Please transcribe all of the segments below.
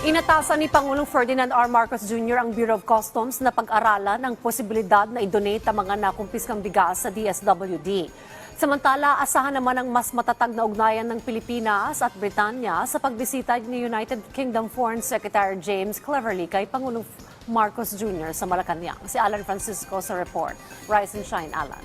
Inatasan ni Pangulong Ferdinand R. Marcos Jr. ang Bureau of Customs na pag-aralan ang posibilidad na i-donate ang mga nakumpiskang bigas sa DSWD. Samantala, asahan naman ang mas matatag na ugnayan ng Pilipinas at Britanya sa pagbisita ni United Kingdom Foreign Secretary James Cleverly kay Pangulong Marcos Jr. sa Malacanang. Si Alan Francisco sa report. Rise and shine, Alan.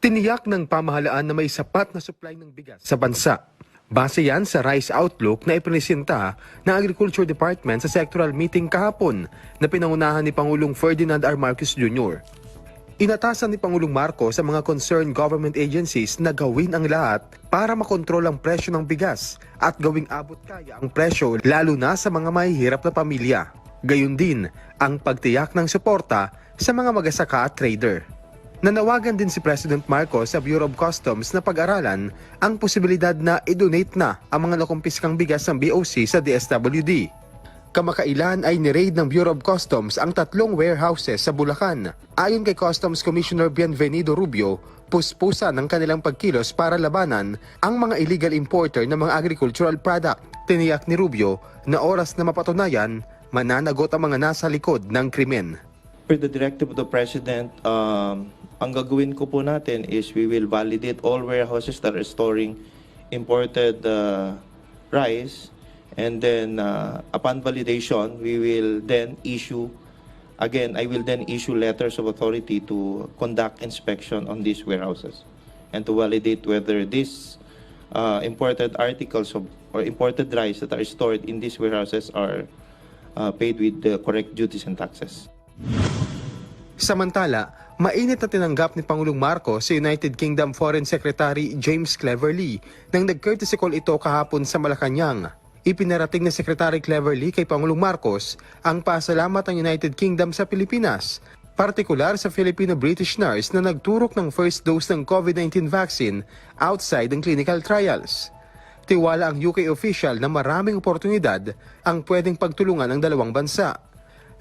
Tiniyak ng pamahalaan na may sapat na supply ng bigas sa bansa. Base yan sa Rice Outlook na ipresenta ng Agriculture Department sa sectoral meeting kahapon na pinangunahan ni Pangulong Ferdinand R. Marcos Jr. Inatasan ni Pangulong Marcos sa mga concerned government agencies na gawin ang lahat para makontrol ang presyo ng bigas at gawing abot kaya ang presyo lalo na sa mga mahihirap na pamilya. Gayun din ang pagtiyak ng suporta sa mga magasaka at trader. Nanawagan din si President Marcos sa Bureau of Customs na pag-aralan ang posibilidad na i-donate na ang mga nakumpiskang bigas ng BOC sa DSWD. Kamakailan ay ni-raid ng Bureau of Customs ang tatlong warehouses sa Bulacan. Ayon kay Customs Commissioner Bienvenido Rubio, puspusa ng kanilang pagkilos para labanan ang mga illegal importer ng mga agricultural product. Tiniyak ni Rubio na oras na mapatunayan, mananagot ang mga nasa likod ng krimen. Per the directive of the President, um, ang gagawin ko po natin is we will validate all warehouses that are storing imported uh, rice and then uh, upon validation, we will then issue, again, I will then issue letters of authority to conduct inspection on these warehouses and to validate whether these uh, imported articles of, or imported rice that are stored in these warehouses are uh, paid with the correct duties and taxes. Samantala, mainit na tinanggap ni Pangulong Marcos sa United Kingdom Foreign Secretary James Cleverly nang nag-courtesy call ito kahapon sa Malacanang. Ipinarating ni Secretary Cleverly kay Pangulong Marcos ang pasalamat ng United Kingdom sa Pilipinas, partikular sa Filipino-British nurse na nagturok ng first dose ng COVID-19 vaccine outside ng clinical trials. Tiwala ang UK official na maraming oportunidad ang pwedeng pagtulungan ng dalawang bansa.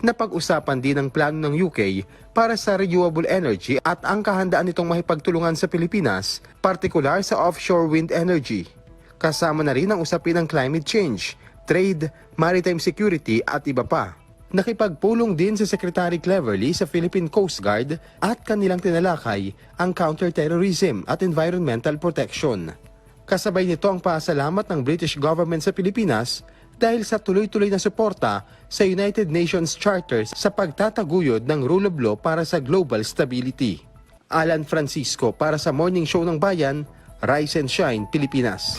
Napag-usapan din ang plano ng UK para sa renewable energy at ang kahandaan nitong mahipagtulungan sa Pilipinas, partikular sa offshore wind energy. Kasama na rin ang usapin ng climate change, trade, maritime security at iba pa. Nakipagpulong din si Secretary Cleverly sa Philippine Coast Guard at kanilang tinalakay ang counterterrorism at environmental protection. Kasabay nito ang pasalamat ng British government sa Pilipinas dahil sa tuloy-tuloy na suporta sa United Nations Charter sa pagtataguyod ng rule of law para sa global stability. Alan Francisco para sa Morning Show ng Bayan, Rise and Shine, Pilipinas.